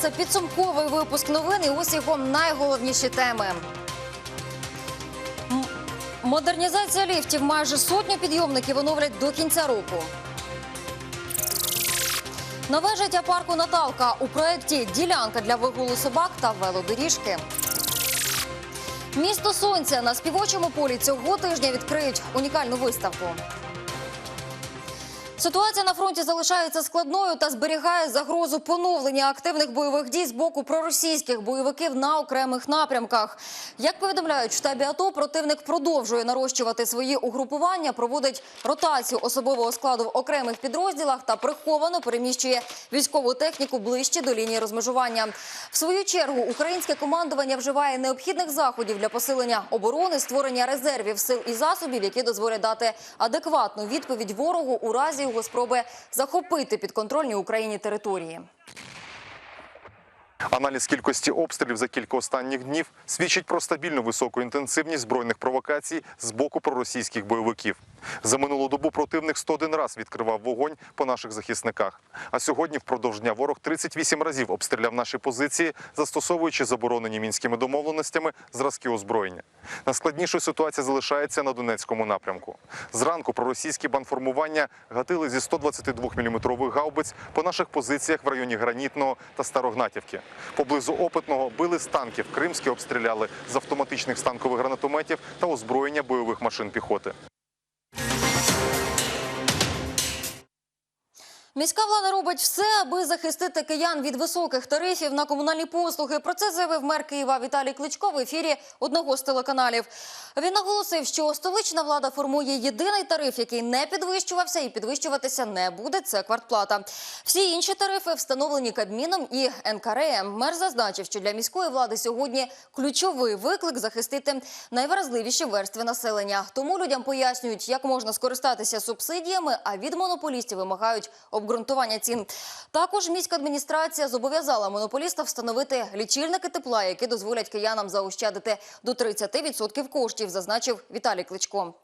Це підсумковий випуск новин. І його найголовніші теми. Модернізація ліфтів. Майже сотню підйомників оновлять до кінця року. Нове життя парку Наталка у проєкті Ділянка для вигулу собак та велодоріжки. Місто Сонця на співочому полі цього тижня відкриють унікальну виставку. Ситуація на фронті залишається складною та зберігає загрозу поновлення активних бойових дій з боку проросійських бойовиків на окремих напрямках. Як повідомляють в штабі АТО, противник продовжує нарощувати свої угрупування, проводить ротацію особового складу в окремих підрозділах та приховано переміщує військову техніку ближче до лінії розмежування. В свою чергу українське командування вживає необхідних заходів для посилення оборони, створення резервів сил і засобів, які дозволять дати адекватну відповідь ворогу у разі його спроби захопити підконтрольні Україні території. Аналіз кількості обстрілів за кілька останніх днів свідчить про стабільну високу інтенсивність збройних провокацій з боку проросійських бойовиків. За минулу добу противник 101 раз відкривав вогонь по наших захисниках. А сьогодні впродовж дня ворог 38 разів обстріляв наші позиції, застосовуючи заборонені мінськими домовленостями зразки озброєння. Найскладнішою ситуація залишається на Донецькому напрямку. Зранку проросійські банформування гатили зі 122-мм гаубиць по наших позиціях в районі Гранітного та Старогнатівки. Поблизу опитного били з танків. Кримські обстріляли з автоматичних станкових гранатометів та озброєння бойових машин піхоти. Міська влада робить все, аби захистити киян від високих тарифів на комунальні послуги. Про це заявив мер Києва Віталій Кличко в ефірі одного з телеканалів. Він наголосив, що столична влада формує єдиний тариф, який не підвищувався і підвищуватися не буде. Це квартплата. Всі інші тарифи встановлені Кабміном і НКРМ. Мер зазначив, що для міської влади сьогодні ключовий виклик захистити найвразливіші верстви населення. Тому людям пояснюють, як можна скористатися субсидіями, а від монополістів вимагають обґрунтування цін. Також міська адміністрація зобов'язала монополіста встановити лічильники тепла, які дозволять киянам заощадити до 30% коштів, зазначив Віталій Кличко.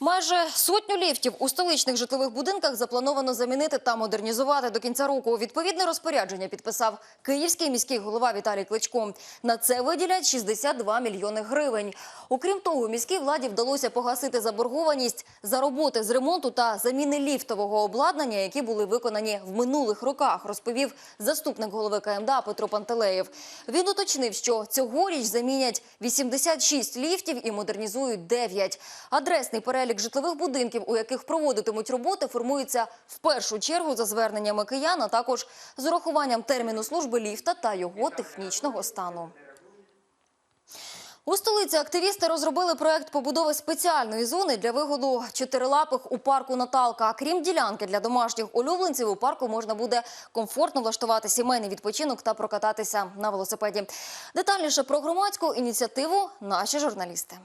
Майже сотню ліфтів у столичних житлових будинках заплановано замінити та модернізувати до кінця року. Відповідне розпорядження підписав київський міський голова Віталій Кличко. На це виділять 62 мільйони гривень. Окрім того, міській владі вдалося погасити заборгованість за роботи з ремонту та заміни ліфтового обладнання, які були виконані в минулих роках, розповів заступник голови КМДА Петро Пантелеєв. Він уточнив, що цьогоріч замінять 86 ліфтів і модернізують 9. Адресний перелік житлових будинків, у яких проводитимуть роботи, формується в першу чергу за зверненнями киян, а також з урахуванням терміну служби ліфта та його технічного стану. У столиці активісти розробили проект побудови спеціальної зони для вигоду чотирилапих у парку Наталка. Крім ділянки для домашніх улюбленців, у парку можна буде комфортно влаштувати сімейний відпочинок та прокататися на велосипеді. Детальніше про громадську ініціативу наші журналісти.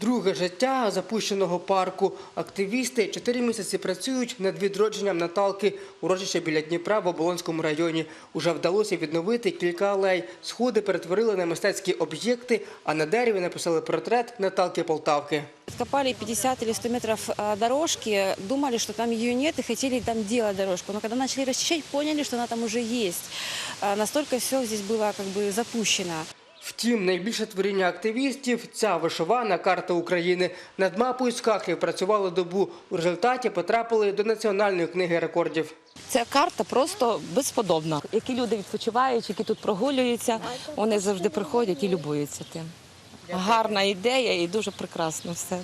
Друге життя запущеного парку. Активісти чотири місяці працюють над відродженням Наталки урочище біля Дніпра в Оболонському районі. Уже вдалося відновити кілька алей. Сходи перетворили на мистецькі об'єкти, а на дереві написали портрет Наталки Полтавки. Откопали 50 или 100 метров дорожки, думали, что там ее нет и хотели там делать дорожку. Но когда начали расчищать, поняли, что она там уже есть. Настолько все здесь было как бы запущено. Втім, найбільше творіння активістів – ця вишивана карта України. Над мапою з кахлів працювали добу. У результаті потрапили до Національної книги рекордів. Ця карта просто безподобна. Які люди відпочивають, які тут прогулюються, вони завжди приходять і любуються тим. Гарна ідея і дуже прекрасно все.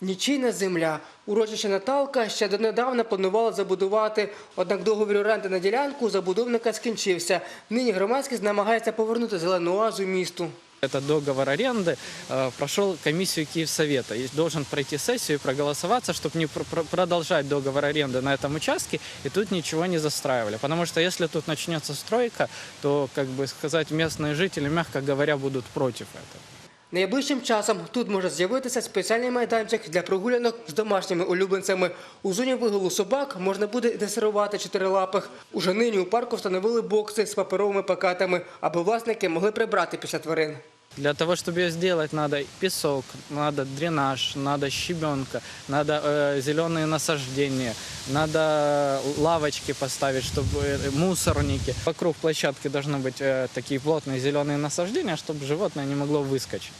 Нічийна земля. Урочище Наталка ще донедавна планувала забудувати, однак договір оренди на ділянку у забудовника скінчився. Нині громадськість намагається повернути зелену оазу місту. Этот договор аренды э, прошел комиссию Киевсовета и должен пройти сессию и проголосоваться, чтобы не пр- пр- продолжать договор аренды на этом участке и тут ничего не застраивали. Потому что если тут начнется стройка, то, как бы сказать, местные жители, мягко говоря, будут против этого. Найближчим часом тут може з'явитися спеціальний майданчик для прогулянок з домашніми улюбленцями. У зоні вигулу собак можна буде дресирувати чотирилапих. Уже нині у парку встановили бокси з паперовими пакетами, аби власники могли прибрати після тварин. Для того, чтобы ее сделать, надо песок, надо дренаж, надо щебенка, надо э, зеленые насаждения, надо лавочки поставить, чтобы э, мусорники. Вокруг площадки должны быть э, такие плотные зеленые насаждения, чтобы животное не могло выскочить.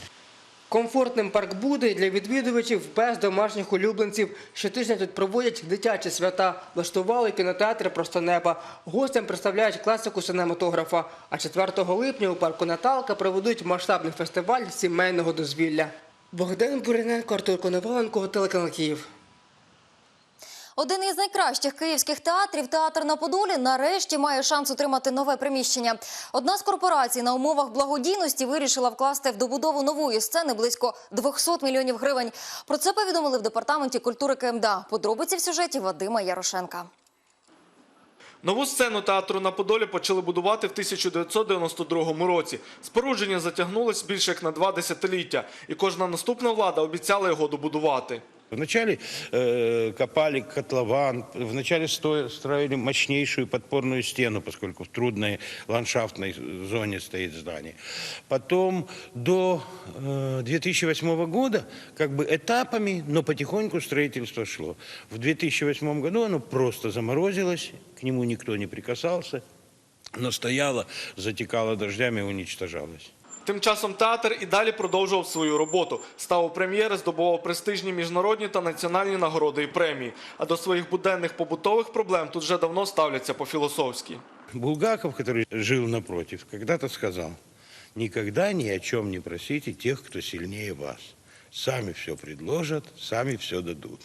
Комфортним парк буде для відвідувачів без домашніх улюбленців. Щотижня тут проводять дитячі свята, влаштували кінотеатр просто неба. Гостям представляють класику синематографа. А 4 липня у парку Наталка проведуть масштабний фестиваль сімейного дозвілля. Богдан Буриненко, Артур Коноваленко, телеканал Київ. Один із найкращих київських театрів, театр на Подолі, нарешті має шанс отримати нове приміщення. Одна з корпорацій на умовах благодійності вирішила вкласти в добудову нової сцени близько 200 мільйонів гривень. Про це повідомили в департаменті культури КМДА. Подробиці в сюжеті Вадима Ярошенка. Нову сцену театру на Подолі почали будувати в 1992 році. Спорудження затягнулось більше як на два десятиліття, і кожна наступна влада обіцяла його добудувати. Вначале э, копали котлован, вначале сто- строили мощнейшую подпорную стену, поскольку в трудной ландшафтной зоне стоит здание. Потом до э, 2008 года как бы этапами, но потихоньку строительство шло. В 2008 году оно просто заморозилось, к нему никто не прикасался, но стояло, затекало дождями и уничтожалось. Тим часом театр і далі продовжував свою роботу. Став у прем'єри, здобував престижні міжнародні та національні нагороди і премії. А до своїх буденних побутових проблем тут вже давно ставляться по-філософськи. Булгаков, который жил напротив, когда-то сказал, никогда ни о чем не просите тех, кто сильнее вас. Сами все предложат, сами все дадут.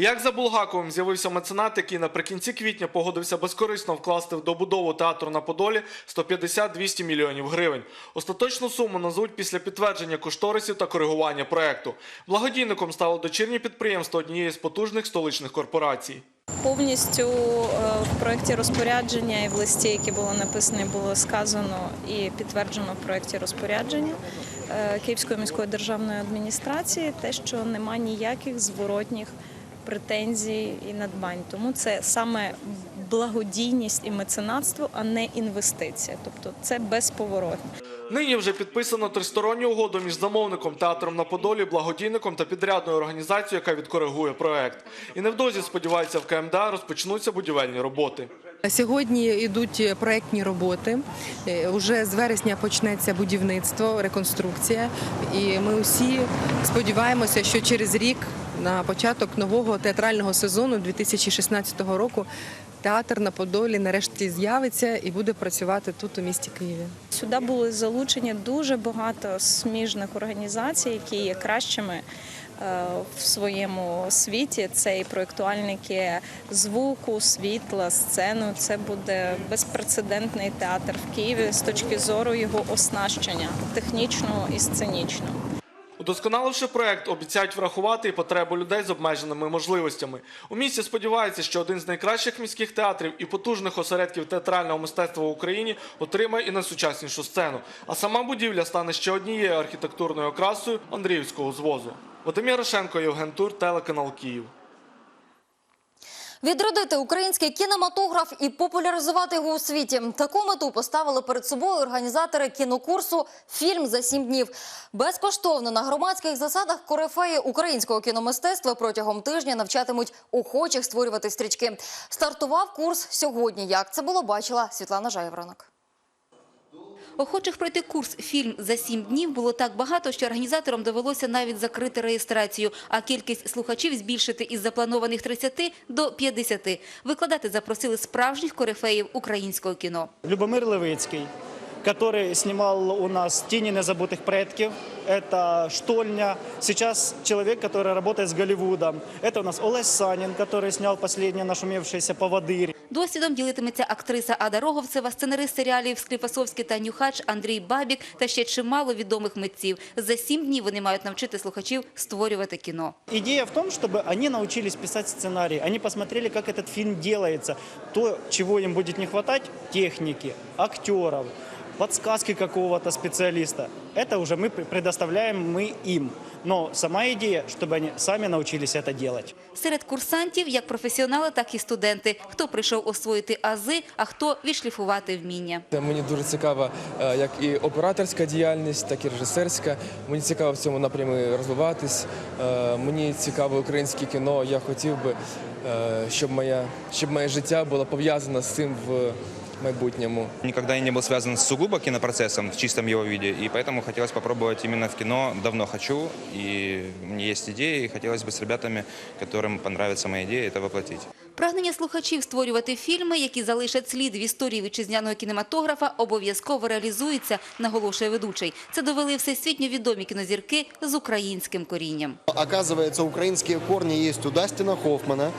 Як за Булгаковим з'явився меценат, який наприкінці квітня погодився безкорисно вкласти в добудову театру на Подолі 150-200 мільйонів гривень. Остаточну суму назвуть після підтвердження кошторисів та коригування проекту. Благодійником стало дочірнє підприємство однієї з потужних столичних корпорацій. Повністю е, в проєкті розпорядження і в листі, який було написано, було сказано і підтверджено в проєкті розпорядження е, Київської міської державної адміністрації, те, що немає ніяких зворотніх претензій і надбань. Тому це саме благодійність і меценатство, а не інвестиція. Тобто це безповоротно. Нині вже підписано тристоронню угоду між замовником театром на Подолі, благодійником та підрядною організацією, яка відкоригує проект. І невдовзі сподіваються в КМДА розпочнуться будівельні роботи. Сьогодні йдуть проектні роботи. Е, Уже з вересня почнеться будівництво, реконструкція. І ми усі сподіваємося, що через рік, на початок нового театрального сезону 2016 року, театр на Подолі нарешті з'явиться і буде працювати тут у місті Києві. Сюди були залучені дуже багато сміжних організацій, які є кращими е, в своєму світі. Це і проєктуальники звуку, світла, сцену. Це буде безпрецедентний театр в Києві з точки зору його оснащення технічного і сценічного. Удосконаливши проект, обіцяють врахувати і потребу людей з обмеженими можливостями. У місті сподіваються, що один з найкращих міських театрів і потужних осередків театрального мистецтва в Україні отримає і найсучаснішу сцену. А сама будівля стане ще однією архітектурною окрасою Андріївського звозу. Вадим Ярошенко, Євген Тур, телеканал Київ. Відродити український кінематограф і популяризувати його у світі. Таку мету поставили перед собою організатори кінокурсу Фільм за сім днів. Безкоштовно на громадських засадах корифеї українського кіномистецтва протягом тижня навчатимуть охочих створювати стрічки. Стартував курс сьогодні. Як це було, бачила Світлана Жайворонок. Охочих пройти курс «Фільм за сім днів» було так багато, що організаторам довелося навіть закрити реєстрацію, а кількість слухачів збільшити із запланованих 30 до 50. Викладати запросили справжніх корифеїв українського кіно. Любомир Левицький, который снимал у нас «Тени незабытых предков». Это «Штольня». Сейчас человек, который работает с Голливудом. Это у нас Олесь Санин, который снял последнее нашумевшееся «Поводырь». Досвідом ділитиметься актриса Ада Роговцева, сценарист серіалів «Склифосовський» та «Нюхач» Андрій Бабік та ще чимало відомих митців. За сім днів вони мають навчити слухачів створювати кіно. Идея в том, чтобы они научились писать сценарий. Они посмотрели, как этот фильм делается. То, чего им будет не хватать – техники, актеров, подсказки какого-то специалиста, это уже мы предоставляем мы им. Но сама идея, чтобы они сами научились это делать. Серед курсантів як професіонали, так і студенти. Хто прийшов освоїти ази, а хто відшліфувати вміння. Мені дуже цікава е, як і операторська діяльність, так і режисерська. Мені цікаво в цьому напрямі розвиватись. Е, Мені цікаве українське кіно. Я хотів би, е, щоб моє, щоб моє життя було пов'язане з цим в майбутньому. Никогда я не был связан с сугубо кинопроцессом в чистом его виде, и поэтому хотелось попробовать именно в кино. Давно хочу, и у меня есть идеи, и хотелось бы с ребятами, которым понравится моя идея, это воплотить. Прагнення слухачів створювати фільми, які залишать слід в історії вітчизняного кінематографа, обов'язково реалізується, наголошує ведучий. Це довели всесвітньо відомі кінозірки з українським корінням. Оказывается, украинские корни есть у Дастина Хоффмана,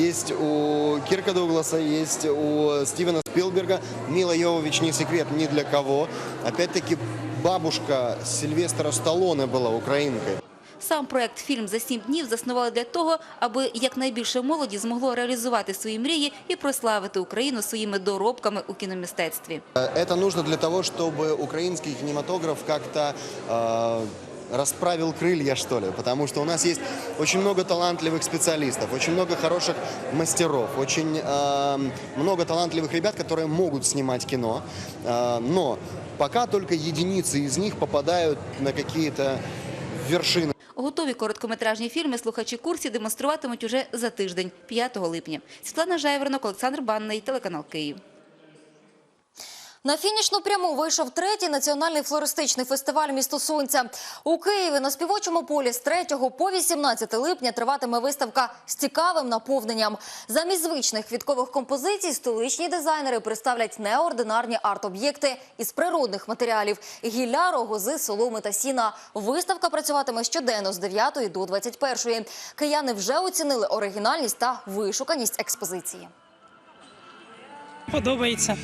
есть у Кирка Дугласа, есть у Стивена Спилберга. Мила Йовович не секрет ни для кого. Опять-таки, бабушка Сильвестра Сталлоне была украинкой. Сам проект «Фільм за сім днів» заснували для того, аби якнайбільше молоді змогло реалізувати свої мрії і прославити Україну своїми доробками у кіномистецтві. Это нужно для того, чтобы украинский кинематограф как-то э, расправил крылья, что ли. Потому что у нас есть очень много талантливых специалистов, очень много хороших мастеров, очень э, много талантливых ребят, которые могут снимать кино. Э, но пока только единицы из них попадают на какие-то вершины. Готові короткометражні фільми слухачі курсів демонструватимуть уже за тиждень, 5 липня. Світлана Жайворонок, Олександр Банний, телеканал Київ. На фінішну пряму вийшов третій національний флористичний фестиваль «Місто Сонця». У Києві на співочому полі з 3 по 18 липня триватиме виставка з цікавим наповненням. Замість звичних квіткових композицій столичні дизайнери представлять неординарні арт-об'єкти із природних матеріалів – гілля, рогози, соломи та сіна. Виставка працюватиме щоденно з 9 до 21. Кияни вже оцінили оригінальність та вишуканість експозиції. Подобається.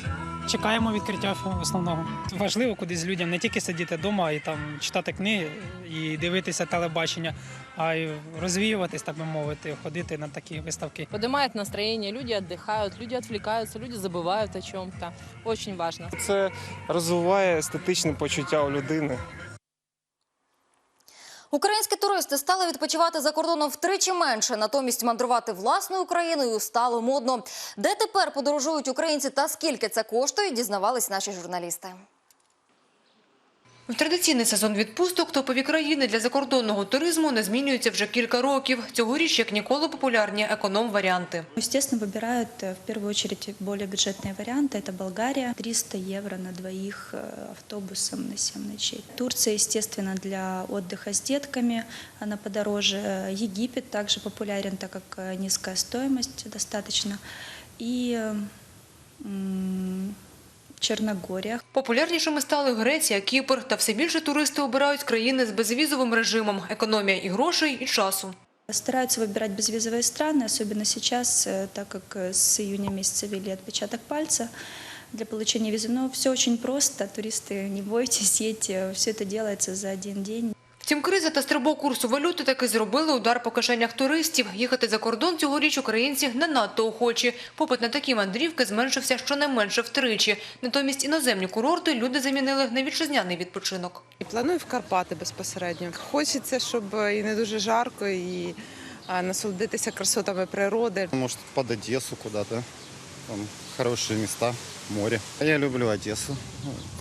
Чекаємо відкриття основного. Важливо кудись людям не тільки сидіти вдома і там читати книги і дивитися телебачення, а й розвіюватись, так би мовити, ходити на такі виставки. Подимають настроєння, люди віддихають, люди відвлікаються, люди забувають о чому-то. Очень важно. Це розвиває естетичне почуття у людини. Українські туристи стали відпочивати за кордоном втричі менше, натомість мандрувати власною країною стало модно. Де тепер подорожують українці та скільки це коштує, дізнавались наші журналісти. В традиційний сезон відпусток топові країни для закордонного туризму не змінюються вже кілька років. Цьогоріч як ніколи популярні економ-варіанти. Естественно, выбирают э, в первую очередь более бюджетные варианты. Это Болгария, 300 евро на двоих э, автобусом на 7 ночей. Турция, естественно, для отдыха с детками, она подороже. Э, Египет также популярен, так как э, низкая стоимость достаточно. И э, м, Черногория. Популярнішими стали Греція, Кіпр та все більше туристи обирають країни з безвізовим режимом. Економія і грошей, і часу. Стараются выбирать безвизовые страны, особенно сейчас, э, так как э, с июня месяца ввели отпечаток пальца для получения визы. Но все очень просто, туристы, не бойтесь, едьте, все это делается за один день. Втім, криза та стрибок курсу валюти таки зробили удар по кишенях туристів. Їхати за кордон цьогоріч українці не надто охочі. Попит на такі мандрівки зменшився щонайменше втричі. Натомість іноземні курорти люди замінили на вітчизняний відпочинок. І планую в Карпати безпосередньо. Хочеться, щоб і не дуже жарко, і насолодитися красотами природи. Может, под Одессу куда-то. Там хорошие места, море. Я люблю Одессу.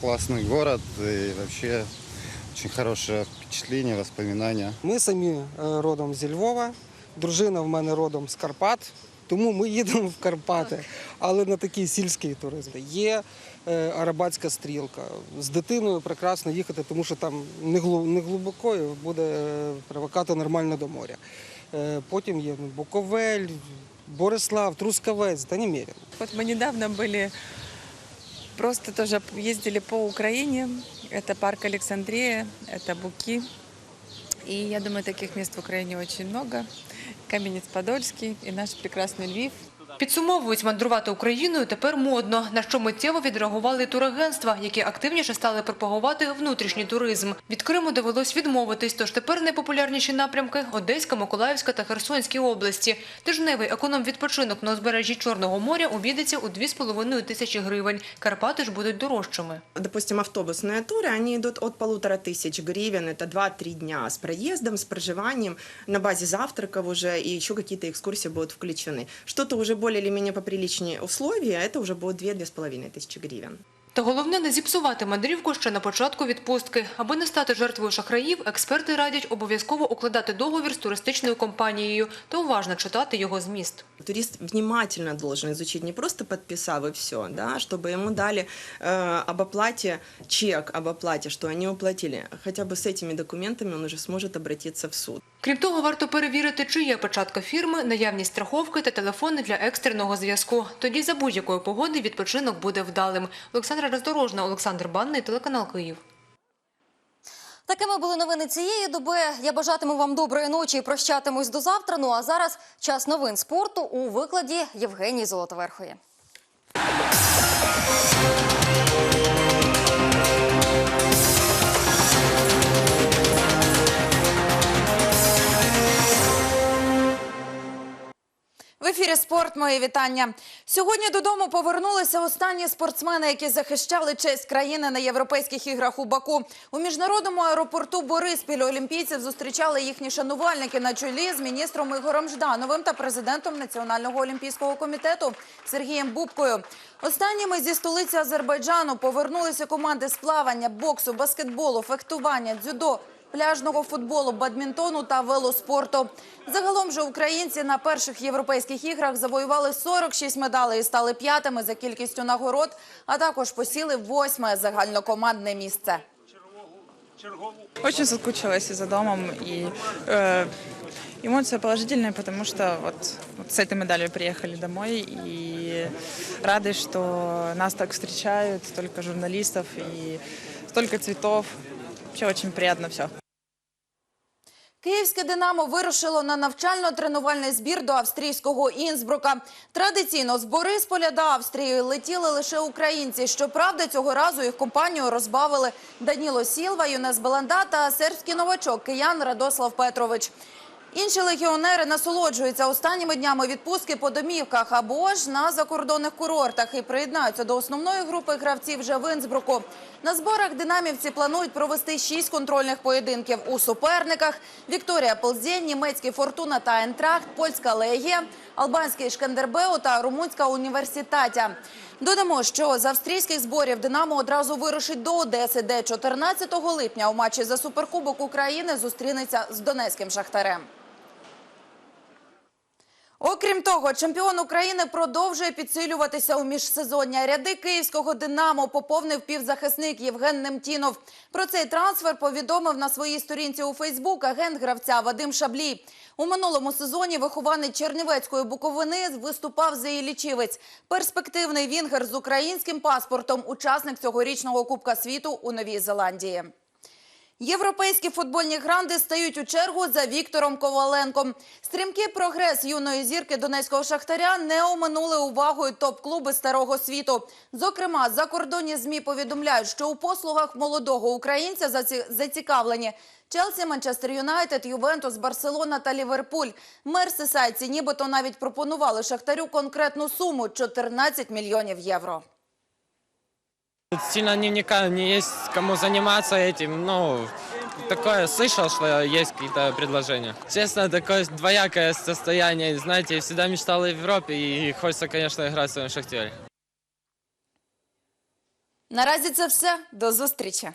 Классный город и вообще очень хорошее впечатление, воспоминания. Ми самі е, родом зі Львова, дружина в мене родом з Карпат, тому ми їдемо в Карпати, але на такий сільський туризм. Є е, арабатська стрілка. З дитиною прекрасно їхати, тому що там не глу- не глибоко і буде е, привикати нормально до моря. Е, Потім є ну, Буковель, Борислав, Трускавець та немерено. Вот мы недавно были, просто тоже ездили по Украине. Это парк Александрия, это Буки. И я думаю, таких мест в Украине очень много. Каменец-Подольский и наш прекрасный Львив. Підсумовують, мандрувати Україною тепер модно, на що миттєво відреагували турагентства, які активніше стали пропагувати внутрішній туризм. Від Криму довелось відмовитись, тож тепер найпопулярніші напрямки – Одеська, Миколаївська та Херсонські області. Тижневий економ-відпочинок на узбережжі Чорного моря обійдеться у 2,5 тисячі гривень. Карпати ж будуть дорожчими. Допустим, автобусные туры, они идут от полутора тысяч гривен, это 2-3 дня с проездом, с проживанием, на базе завтраков уже, и еще какие-то экскурсии будут включены. Что-то уже более или менее поприличнее условия, это уже будет 2-2,5 тысячи гривен. Та головне не зіпсувати мандрівку ще на початку відпустки. Аби не стати жертвою шахраїв, експерти радять обов'язково укладати договір з туристичною компанією та уважно читати його зміст. Турист внимательно должен изучить, не просто подписав и все, да, чтобы ему дали э, об оплате чек об оплате, что они уплатили. Хотя бы с этими документами он уже сможет обратиться в суд. Крім того, варто перевірити, чи є печатка фірми, наявність страховки та телефони для екстреного зв'язку. Тоді за будь-якої погоди відпочинок буде вдалим. Олександра Роздорожна, Олександр Банний, телеканал Київ. Такими були новини цієї доби. Я бажатиму вам доброї ночі і прощатимусь до завтра. Ну а зараз час новин спорту у викладі Євгенії Золотоверхої. Ефірі спорт. Мої вітання. Сьогодні додому повернулися останні спортсмени, які захищали честь країни на європейських іграх у Баку. У міжнародному аеропорту Бориспіль олімпійців зустрічали їхні шанувальники на чолі з міністром Ігорем Ждановим та президентом Національного олімпійського комітету Сергієм Бубкою. Останніми зі столиці Азербайджану повернулися команди з плавання, боксу, баскетболу, фехтування, дзюдо Пляжного футболу, бадмінтону та велоспорту. Загалом же українці на перших європейських іграх завоювали 46 медалей і стали п'ятими за кількістю нагород, а також посіли восьме загальнокомандне місце. Очень соскучилась и за домом, и э, эмоции положительные, потому что вот, вот с этой медалью приехали домой, и рады, что нас так встречают, столько журналистов и столько цветов. Вообще очень приятно все. Київське «Динамо» вирушило на навчально-тренувальний збір до австрійського Інсбрука. Традиційно з Борисполя до Австрії летіли лише українці. Щоправда, цього разу їх компанію розбавили Даніло Сілва, Юнес Беланда та сербський новачок киян Радослав Петрович. Інші легіонери насолоджуються останніми днями відпустки по домівках або ж на закордонних курортах і приєднаються до основної групи гравців вже в Інсбруку. На зборах динамівці планують провести шість контрольних поєдинків у суперниках: Вікторія Ползєн, німецький Фортуна та Ентрахт, польська Легія, албанський Шкандербеу та румунська університетя. Додамо, що з австрійських зборів Динамо одразу вирушить до Одеси, де 14 липня у матчі за суперкубок України зустрінеться з донецьким шахтарем. Окрім того, чемпіон України продовжує підсилюватися у міжсезоння. Ряди київського «Динамо» поповнив півзахисник Євген Немтінов. Про цей трансфер повідомив на своїй сторінці у Фейсбук агент гравця Вадим Шаблій. У минулому сезоні вихованець Чернівецької Буковини виступав за Іллічівець. Перспективний вінгер з українським паспортом – учасник цьогорічного Кубка світу у Новій Зеландії. Європейські футбольні гранди стають у чергу за Віктором Коваленком. Стрімкий прогрес юної зірки донецького шахтаря не оминули увагою топ-клуби старого світу. Зокрема, закордонні змі повідомляють, що у послугах молодого українця заці- зацікавлені Челсі, Манчестер Юнайтед, Ювентус, Барселона та Ліверпуль. Мерсисайці нібито навіть пропонували шахтарю конкретну суму – 14 мільйонів євро. Сильно не вникаю, не есть кому заниматься этим, но такое слышал, что есть какие-то предложения. Честно, такое двоякое состояние, знаете, всегда мечтал о Европе и хочется, конечно, играть в своем «Шахтере». Наразі це все. До зустрічі.